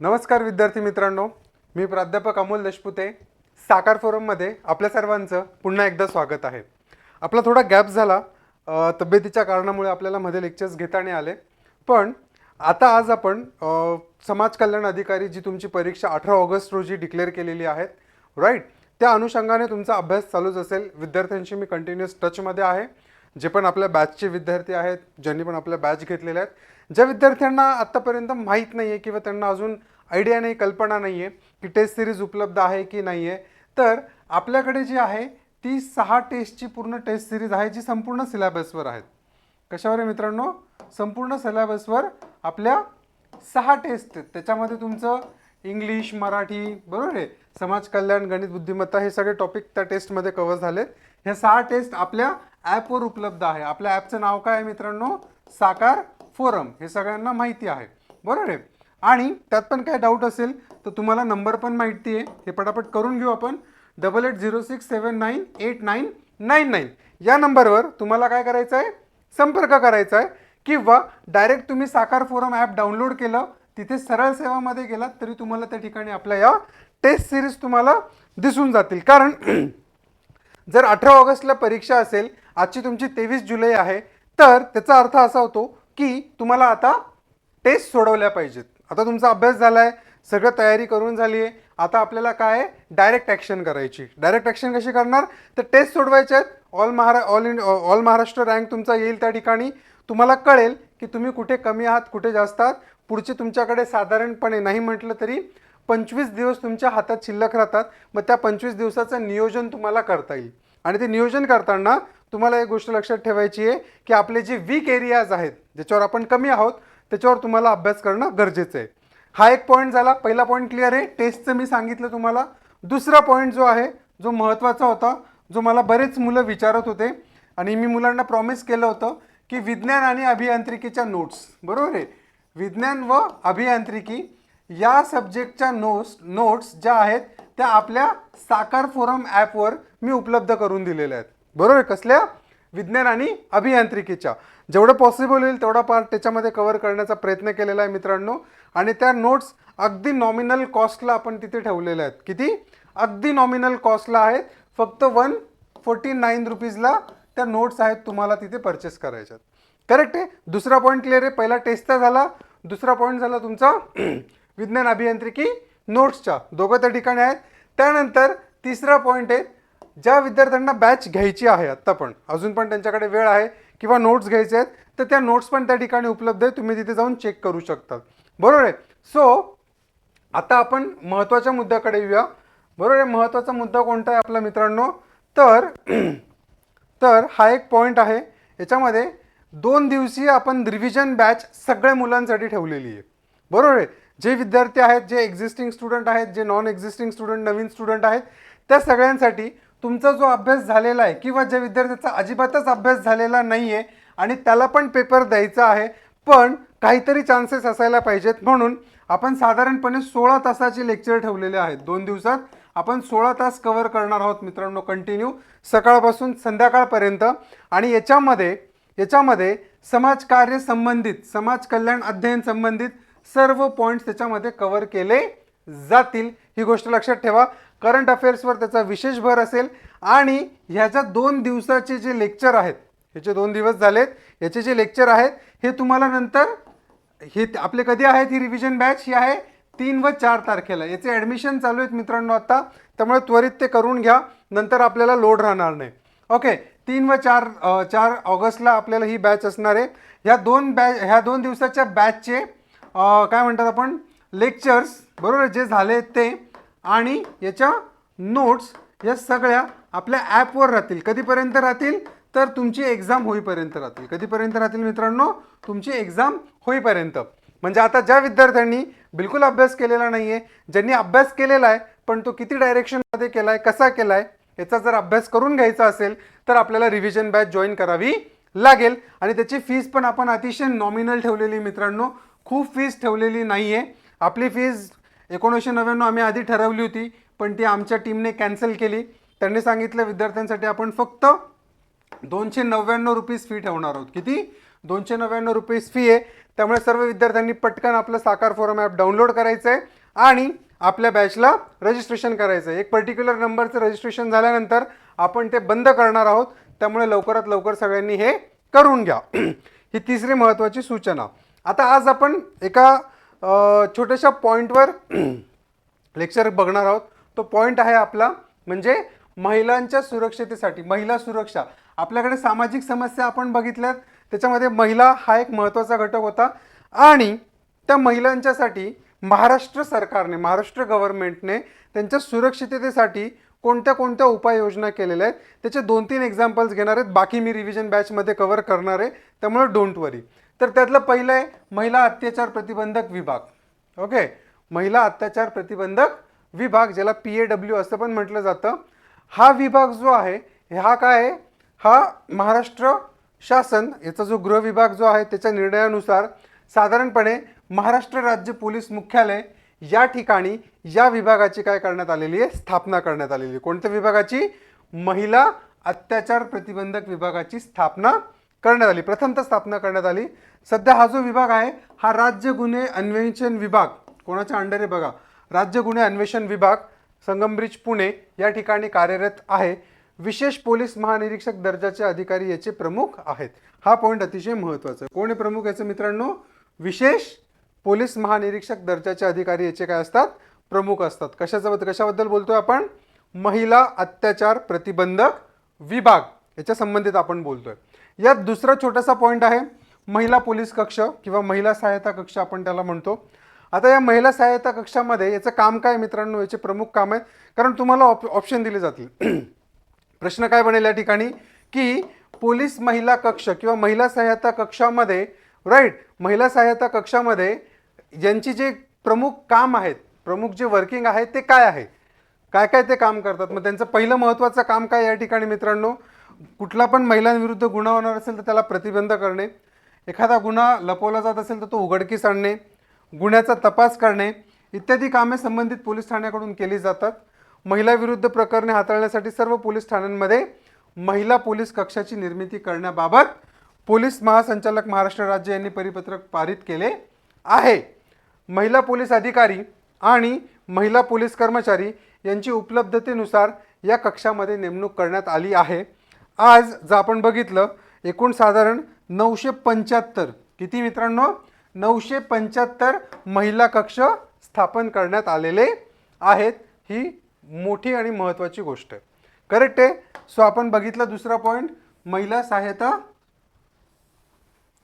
नमस्कार विद्यार्थी मित्रांनो. मी प्राध्यापक अमोल देशपुते. साकार फोरममध्ये आपल्या सर्वांचं पुन्हा एकदा स्वागत आहे. आपला थोडा गॅप झाला. तब्येतीच्या कारणामुळे आपल्याला मध्ये लेक्चर्स घेता नाही आले. पण आता आज आपण समाज कल्याण अधिकारी जी तुमची परीक्षा अठरा ऑगस्ट रोजी डिक्लेअर केलेली आहेत राईट त्या अनुषंगाने तुमचा अभ्यास चालूच असेल. विद्यार्थ्यांशी मी कंटिन्युअस टचमध्ये आहे. जे पण आपल्या बॅचचे विद्यार्थी आहेत ज्यांनी पण आपल्या बॅच घेतलेल्या आहेत ज्या विद्यार्थ्यांना आत्तापर्यंत माहीत नाही आहे किंवा त्यांना अजून आयडिया नाही कल्पना नाही आहे की टेस्ट सिरीज उपलब्ध आहे की नाही आहे तर आपल्याकडे जी आहे ती सहा टेस्टची पूर्ण टेस्ट सिरीज आहे जी संपूर्ण सिलेबसवर आहेत. कशावर आहे मित्रांनो? संपूर्ण सिलेबसवर आपल्या सहा टेस्ट आहेत. त्याच्यामध्ये तुमचं इंग्लिश मराठी बरोबर आहे? समाज कल्याण गणित बुद्धिमत्ता हे सगळे टॉपिक त्या टेस्टमध्ये कव्हर झालेत. ह्या सहा टेस्ट आपल्या ॲपवर उपलब्ध आहे. आपल्या ॲपचं नाव काय आहे मित्रांनो? साकार फोरम. हे सगळ्यांना माहिती आहे. बरोबर आहे? आणि त्यात पण काय डाऊट असेल तर तुम्हाला नंबर पण माहिती आहे. हे पटापट करून घेऊ आपण. Double eight zero six seven nine eight nine nine nine या नंबरवर तुम्हाला काय करायचं आहे? संपर्क करायचा आहे. किंवा डायरेक्ट तुम्ही साकार फोरम ॲप डाउनलोड केलं तिथे सरळ सेवामध्ये गेलात तरी तुम्हाला त्या ठिकाणी आपल्या या टेस्ट सिरीज तुम्हाला दिसून जातील. कारण जर अठरा ऑगस्टला परीक्षा असेल आजची तुमची तेवीस जुलै आहे. तर त्याचा अर्थ असा होतो की तुम्हाला आता टेस्ट सोडवल्या पाहिजेत. आता तुमचा अभ्यास झाला आहे सगळं तयारी करून झाली आहे आता आपल्याला काय आहे? डायरेक्ट ॲक्शन करायची. डायरेक्ट ॲक्शन कशी करणार? तर टेस्ट सोडवायचे आहेत. ऑल महारा ऑल इंड ऑल महाराष्ट्र रँक तुमचा येईल त्या ठिकाणी. तुम्हाला कळेल की तुम्ही कुठे कमी आहात कुठे जास्त आहात. पुढचे तुमच्याकडे साधारणपणे नाही म्हटलं तरी पंचवीस दिवस तुमच्या हातात शिल्लक राहतात. मग त्या पंचवीस दिवसाचं नियोजन तुम्हाला करता येईल. आणि ते नियोजन करताना तुम्हाला एक गोष्ट लक्षात ठेवायची आहे की आपले जे वीक एरियाज आहेत ज्याच्यावर आपण कमी आहोत त्याच्यावर तुम्हाला अभ्यास करणं गरजेचं आहे. हा एक पॉईंट झाला. पहिला पॉईंट क्लिअर आहे. टेस्टचं मी सांगितलं तुम्हाला. दुसरा पॉईंट जो आहे जो महत्त्वाचा होता जो मला बरेच मुलं विचारत होते आणि मी मुलांना प्रॉमिस केलं होतं की विज्ञान आणि अभियांत्रिकीच्या नोट्स बरोबर आहे? विज्ञान व अभियांत्रिकी या सब्जेक्टच्या नोट्स नोट्स ज्या आहेत त्या आपल्या साकार फोरम ॲपवर मी उपलब्ध करून दिलेल्या आहेत. बरोबर? कसल्या? विज्ञान आणि अभियांत्रिकीच्या. जेवढं पॉसिबल होईल तेवढा पार्ट त्याच्यामध्ये कव्हर करण्याचा प्रयत्न केलेला आहे मित्रांनो. आणि त्या नोट्स अगदी नॉमिनल कॉस्टला आपण तिथे ठेवलेल्या आहेत. किती? अगदी नॉमिनल कॉस्टला आहेत. फक्त वन फोर्टी नाईन रुपीजला त्या नोट्स आहेत तुम्हाला तिथे परचेस करायच्यात करेक्ट आहे? दुसरा पॉईंट क्लिअर आहे. पहिला टेस्टचा झाला. दुसरा पॉईंट झाला तुमचा विज्ञान अभियांत्रिकी नोट्सच्या दोघं त्या ठिकाणी आहेत. त्यानंतर तिसरा पॉईंट आहे ज्या विद्यार्थ्यांना बॅच घ्यायची आहे आत्ता पण अजून पण त्यांच्याकडे वेळ आहे किंवा नोट्स घ्यायचे आहेत तर त्या नोट्स पण त्या ठिकाणी उपलब्ध आहे तुम्ही तिथे जाऊन चेक करू शकता बरोबर आहे? सो आता आपण महत्त्वाच्या मुद्द्याकडे येऊया. बरोबर आहे? महत्त्वाचा मुद्दा कोणता आहे आपला मित्रांनो? तर तर हा एक पॉईंट आहे. याच्यामध्ये दोन दिवसीय आपण रिव्हिजन बॅच सगळ्या मुलांसाठी ठेवलेली आहे. बरोबर आहे? जे विद्यार्थी आहेत जे एक्झिस्टिंग स्टुडंट आहेत जे नॉन एक्झिस्टिंग स्टुडंट नवीन स्टुडंट आहेत त्या सगळ्यांसाठी तुमचा जो अभ्यास झालेला आहे किंवा ज्या विद्यार्थ्याचा अजिबातच अभ्यास झालेला नाही आहे आणि त्याला पण पेपर द्यायचा आहे पण काहीतरी चान्सेस असायला पाहिजेत म्हणून आपण साधारणपणे सोळा तासाचे लेक्चर ठेवलेले आहेत. दोन दिवसात आपण सोळा तास कवर करणार आहोत मित्रांनो कंटिन्यू सकाळपासून संध्याकाळपर्यंत. आणि याच्यामध्ये याच्यामध्ये समाजकार्य संबंधित समाज कल्याण अध्ययन संबंधित सर्व पॉईंट्स त्याच्यामध्ये कवर केले जातील. ही गोष्ट लक्षात ठेवा. करंट अफेअर्सवर त्याचा विशेष भर असेल. आणि ह्याच्या दोन दिवसाचे जे लेक्चर आहेत ह्याचे दोन दिवस झालेत याचे जे लेक्चर आहेत हे तुम्हाला नंतर हे आपले कधी आहेत ही रिव्हिजन बॅच ही आहे तीन व चार तारखेला. याचे ॲडमिशन चालू आहेत मित्रांनो आत्ता त्यामुळे त्वरित ते करून घ्या. नंतर आपल्याला लोड राहणार नाही. ओके तीन व चार चार ऑगस्टला आपल्याला ही बॅच असणार आहे. ह्या दोन बॅच ह्या दोन दिवसाच्या बॅचचे काय म्हणतात आपण? लेक्चर्स बरोबर? जे झाले आहेत ते आणि याच्या नोट्स या सगळ्या आपल्या ॲपवर राहतील. कधीपर्यंत राहतील? तर तुमची एक्झाम होईपर्यंत राहतील. कधीपर्यंत राहतील मित्रांनो? तुमची एक्झाम होईपर्यंत. म्हणजे आता ज्या विद्यार्थ्यांनी बिलकुल अभ्यास केलेला नाही आहे ज्यांनी अभ्यास केलेला आहे पण तो किती डायरेक्शनमध्ये केला आहे कसा केला आहे याचा जर अभ्यास करून घ्यायचा असेल तर आपल्याला रिव्हिजन बॅच जॉईन करावी लागेल. आणि त्याची फीस पण आपण अतिशय नॉमिनल ठेवलेली मित्रांनो. खूप फीस ठेवलेली नाही आहे आपली फीस एकोणीसशे नव्याण्णव आम्ही आधी ठरवली होती पण ती आमच्या टीमने कॅन्सल केली. त्यांनी सांगितलं विद्यार्थ्यांसाठी आपण फक्त दोनशे नव्याण्णव रुपीज फी ठेवणार आहोत. किती? दोनशे नव्याण्णव रुपीज फी आहे. त्यामुळे सर्व विद्यार्थ्यांनी पटकन आपलं साकार फोरम ॲप डाउनलोड करायचं आहे आणि आपल्या बॅचला रजिस्ट्रेशन करायचं आहे एक पर्टिक्युलर नंबरचं रजिस्ट्रेशन झाल्यानंतर आपण ते बंद करणार आहोत. त्यामुळे लवकरात लवकर सगळ्यांनी हे करून घ्या. ही तिसरी महत्त्वाची सूचना. आता आज आपण एका छोट्याशा पॉईंटवर लेक्चर बघणार आहोत. तो पॉईंट आहे आपला म्हणजे महिलांच्या सुरक्षतेसाठी महिला सुरक्षा. आपल्याकडे सामाजिक समस्या आपण बघितल्यात त्याच्यामध्ये महिला हा एक महत्त्वाचा घटक होता. आणि त्या महिलांच्यासाठी महाराष्ट्र सरकारने महाराष्ट्र गव्हर्नमेंटने त्यांच्या सुरक्षिततेसाठी कोणत्या कोणत्या उपाययोजना केलेल्या आहेत त्याचे दोन तीन एक्झाम्पल्स घेणार आहेत. बाकी मी रिव्हिजन बॅचमध्ये कव्हर करणार आहे. त्यामुळे डोंट वरी तर त्यातलं पहिलं आहे महिला अत्याचार प्रतिबंधक विभाग. ओके महिला अत्याचार प्रतिबंधक विभाग ज्याला पी ए डब्ल्यू असं पण म्हटलं जातं. हा विभाग जो आहे हा काय आहे? हा महाराष्ट्र शासन याचा जो गृह विभाग जो आहे त्याच्या निर्णयानुसार साधारणपणे महाराष्ट्र राज्य पोलीस मुख्यालय या ठिकाणी या विभागाची काय करण्यात आलेली आहे? स्थापना करण्यात आलेली आहे. कोणत्या विभागाची? महिला अत्याचार प्रतिबंधक विभागाची स्थापना करण्यात आली. प्रथमतः स्थापना करण्यात आली. सध्या हा जो विभाग आहे हा राज्य गुन्हे अन्वेषण विभाग. कोणाच्या अंडर आहे बघा. राज्य गुन्हे अन्वेषण विभाग संगमब्रिज पुणे या ठिकाणी कार्यरत आहे. विशेष पोलीस महानिरीक्षक दर्जाचे अधिकारी याचे प्रमुख आहेत. हा पॉईंट अतिशय महत्त्वाचा आहे. कोण प्रमुख याचे मित्रांनो? विशेष पोलीस महानिरीक्षक दर्जाचे अधिकारी याचे काय असतात? प्रमुख असतात. कशाचा कशाबद्दल बोलतोय आपण? महिला अत्याचार प्रतिबंधक विभाग. याच्या संबंधित आपण बोलतोय. यात दुसरा छोटासा पॉईंट आहे महिला पोलीस कक्ष किंवा महिला सहायता कक्ष आपण त्याला म्हणतो. आता या महिला सहायता कक्षामध्ये याचं काम काय मित्रांनो? याचे प्रमुख काम आहे. कारण तुम्हाला ऑप ऑप्शन दिले जातील. प्रश्न काय बनेल या ठिकाणी? की पोलीस महिला कक्ष किंवा महिला सहायता कक्षामध्ये राईट महिला सहायता कक्षामध्ये ज्यांची जे प्रमुख काम आहेत प्रमुख जे वर्किंग आहे ते काय आहे? काय काय ते काम करतात? मग त्यांचं पहिलं महत्त्वाचं काम काय या ठिकाणी मित्रांनो? कुठला पण महिलांविरुद्ध गुन्हा होणार असेल तर त्याला प्रतिबंध करणे. एखादा गुन्हा लपवला जात असेल तर तो उघडकीस आणणे. गुन्ह्याचा तपास करणे. इत्यादी कामे संबंधित पोलीस ठाण्याकडून केली जातात. महिलाविरुद्ध प्रकरणे हाताळण्यासाठी सर्व पोलीस ठाण्यांमध्ये महिला पोलीस कक्षाची निर्मिती करण्याबाबत पोलीस महासंचालक महाराष्ट्र राज्य यांनी परिपत्रक पारित केले आहे. महिला पोलीस अधिकारी आणि महिला पोलीस कर्मचारी यांची उपलब्धतेनुसार या कक्षामध्ये नेमणूक करण्यात आली आहे. आज जर आपण बघितलं एकूण साधारण नऊशे पंच्याहत्तर किती मित्रांनो? नऊशे पंच्याहत्तर महिला कक्ष स्थापन करण्यात आलेले आहेत. ही मोठी आणि महत्त्वाची गोष्ट आहे. करेक्ट आहे? सो आपण बघितलं दुसरा पॉईंट महिला सहायता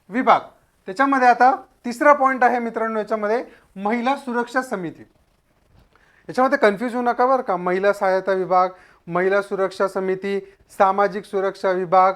विभाग. त्याच्यामध्ये आता तिसरा पॉईंट आहे मित्रांनो याच्यामध्ये महिला सुरक्षा समिती. याच्यामध्ये कन्फ्यूज होऊ नका बरं का. महिला सहायता विभाग महिला सुरक्षा समिती सामाजिक सुरक्षा विभाग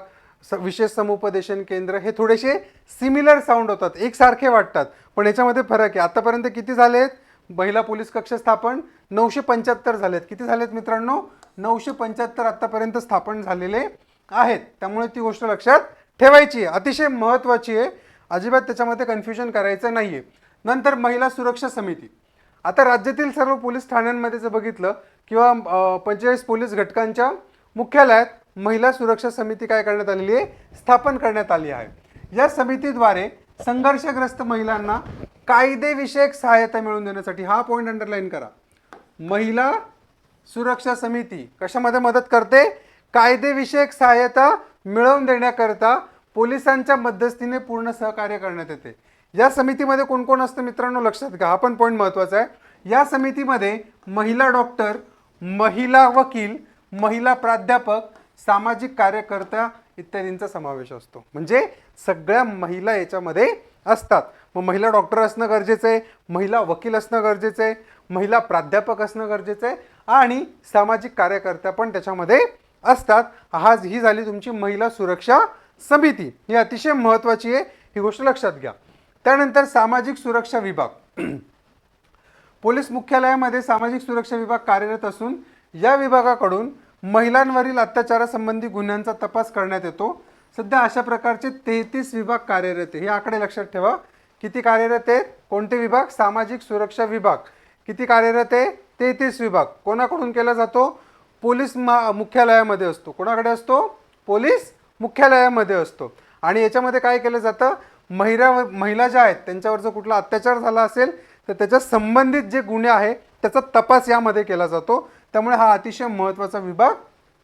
स विशेष समुपदेशन केंद्र हे थोडेसे सिमिलर साऊंड होतात एकसारखे वाटतात. पण याच्यामध्ये फरक आहे. आत्तापर्यंत किती झालेत? महिला पोलीस कक्ष स्थापन नऊशे पंच्याहत्तर झालेत. किती झालेत मित्रांनो? नऊशे पंच्याहत्तर आत्तापर्यंत स्थापन झालेले आहेत. त्यामुळे ती गोष्ट लक्षात ठेवायची आहे. अतिशय महत्त्वाची आहे. अजिबात त्याच्यामध्ये कन्फ्युजन करायचं नाही आहे नंतर महिला सुरक्षा समिती. आता राज्यातील सर्व पोलीस ठाण्यांमध्ये जर बघितलं किंवा पंचेचाळीस पोलीस घटकांच्या मुख्यालयात महिला सुरक्षा समिती काय करण्यात आलेली आहे? स्थापन करण्यात आली आहे. या समितीद्वारे संघर्षग्रस्त महिलांना कायदेविषयक सहायता मिळवून देण्यासाठी हा पॉईंट अंडरलाईन करा. महिला सुरक्षा समिती कशामध्ये मदत करते? कायदेविषयक सहायता मिळवून देण्याकरता पोलिसांच्या मध्यस्थीने पूर्ण सहकार्य करण्यात येते. या समितीमध्ये कोण कोण असतं मित्रांनो लक्षात घ्या. हा पण पॉईंट महत्त्वाचा आहे. या समितीमध्ये महिला डॉक्टर महिला वकील महिला प्राध्यापक सामाजिक कार्यकर्ता इत्यादींचा समावेश असतो. म्हणजे सगळ्या महिला याच्यामध्ये असतात. मग महिला डॉक्टर असणं गरजेचं आहे महिला वकील असणं गरजेचं आहे महिला प्राध्यापक असणं गरजेचं आहे आणि सामाजिक कार्यकर्त्या पण त्याच्यामध्ये असतात. हा ही झाली तुमची महिला सुरक्षा समिती. ही अतिशय महत्त्वाची आहे. ही गोष्ट लक्षात घ्या. त्यानंतर सामाजिक सुरक्षा विभाग. पोलीस मुख्यालयामध्ये सामाजिक सुरक्षा विभाग कार्यरत असून या विभागाकडून महिलांवरील अत्याचारासंबंधी गुन्ह्यांचा तपास करण्यात येतो. सध्या अशा प्रकारचे तेहतीस विभाग कार्यरत आहे. हे आकडे लक्षात ठेवा. किती कार्यरत आहेत? कोणते विभाग? सामाजिक सुरक्षा विभाग. किती कार्यरत आहे? तेहतीस विभाग. कोणाकडून केला जातो? पोलीस मा मुख्यालयामध्ये असतो. कोणाकडे असतो? पोलीस मुख्यालयामध्ये असतो. आणि याच्यामध्ये काय केलं जातं? महिला महिला ज्या आहेत त्यांच्यावर जर कुठला अत्याचार झाला असेल तर त्याच्या संबंधित जे गुन्हे आहे त्याचा तपास यामध्ये केला जातो. त्यामुळे हा अतिशय महत्त्वाचा विभाग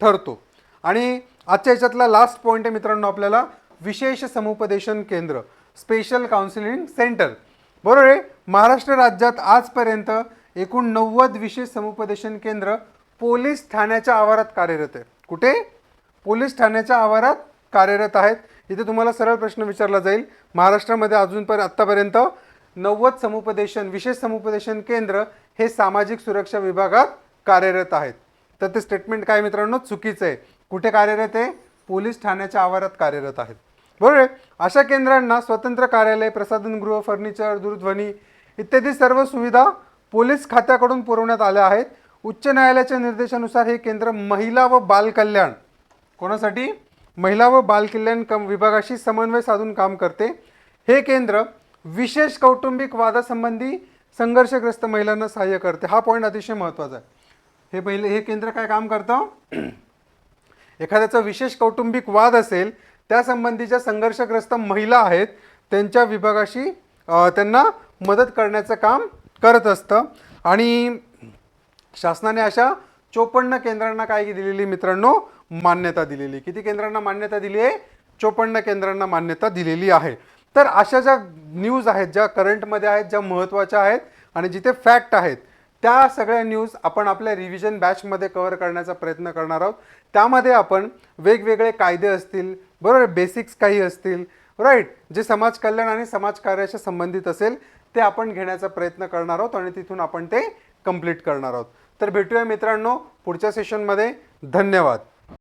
ठरतो. आणि आजच्या याच्यातला लास्ट पॉईंट आहे मित्रांनो आपल्याला विशेष समुपदेशन केंद्र स्पेशल काउन्सिलिंग सेंटर बरोबर आहे? महाराष्ट्र राज्यात आजपर्यंत एकूण नव्वद विशेष समुपदेशन केंद्र पोलीस ठाण्याच्या आवारात कार्यरत आहे कुठे? पोलीस ठाण्याच्या आवारात कार्यरत आहेत. इथे तुम्हाला सरळ प्रश्न विचारला जाईल. महाराष्ट्रामध्ये अजूनपर्यंत आत्तापर्यंत नव्वद समुपदेशन विशेष समुपदेशन केंद्र हे सामाजिक सुरक्षा विभागात कार्यरत आहेत. तर ते स्टेटमेंट काय मित्रांनो? चुकीचं आहे. कुठे कार्यरत आहे? पोलीस ठाण्याच्या आवारात कार्यरत आहेत. बरोबर आहे? अशा केंद्रांना स्वतंत्र कार्यालय प्रसाधनगृह फर्निचर दूरध्वनी इत्यादी सर्व सुविधा पोलीस खात्याकडून पुरवण्यात आल्या आहेत. उच्च न्यायालयाच्या निर्देशानुसार हे केंद्र महिला व बालकल्याण कोणासाठी? महिला व बालकल्याण कम विभागाशी समन्वय साधून काम करते. हे केंद्र विशेष कौटुंबिक वादासंबंधी संघर्षग्रस्त महिलांना सहाय्य करते. हा पॉईंट अतिशय महत्त्वाचा आहे. हे पहिले हे केंद्र काय काम करतं? एखाद्याचा विशेष कौटुंबिक वाद असेल त्यासंबंधीच्या संघर्षग्रस्त महिला आहेत त्यांच्या विभागाशी त्यांना मदत करण्याचं काम करत असतं. आणि शासनाने अशा चोपन्न केंद्रांना काय दिलेली मित्रांनो? मान्यता दिलेली. किती केंद्रांना मान्यता दिली आहे? चोपन्न केंद्रांना मान्यता दिलेली आहे. तर अशा ज्या न्यूज आहेत ज्या करंटमध्ये आहेत ज्या महत्त्वाच्या आहेत आणि जिथे फॅक्ट आहेत त्या सगळ्या न्यूज आपण आपल्या रिव्हिजन बॅचमध्ये कव्हर करण्याचा प्रयत्न करणार आहोत. त्यामध्ये आपण वेगवेगळे कायदे असतील बरोबर बेसिक्स काही असतील राईट जे समाज कल्याण आणि समाज कार्याशी संबंधित असेल ते आपण घेण्याचा प्रयत्न करणार आहोत आणि तिथून आपण ते कंप्लीट करणार आहोत. तर भेटूया मित्रांनो पुढच्या सेशनमध्ये धन्यवाद.